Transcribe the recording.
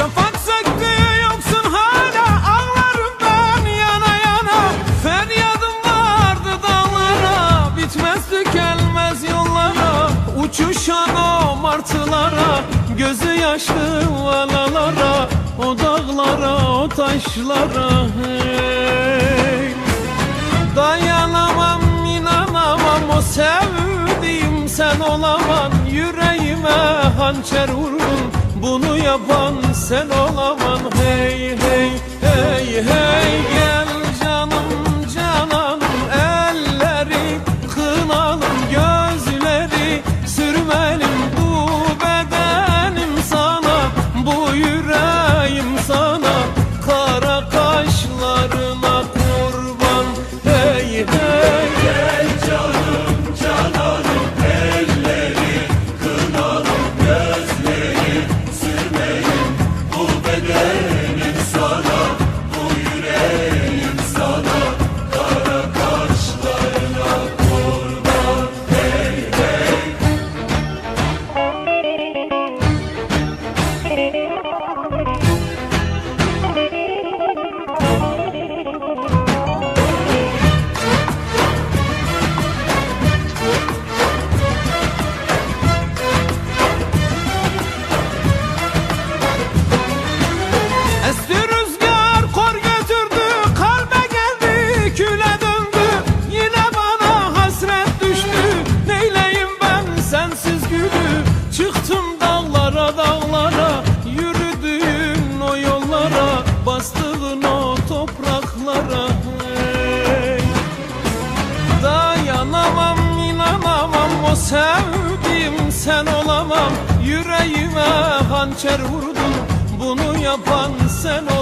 Şafak söktü yoksun hala Ağlarımdan yana yana. Feryadım vardı dağlara Bitmez tükenmez yollara. Uçuşan o martılara Gözü yaşlı valalara. O dağlara o taşlara hey. Dayanamam inanamam o sevdiğim sen olaman. Yüreğime hançer vurdun bunu yapan sen olaman. Hey hey hey hey sevdiğim sen olamam. Yüreğime hançer vurdun. Bunu yapan sen olamam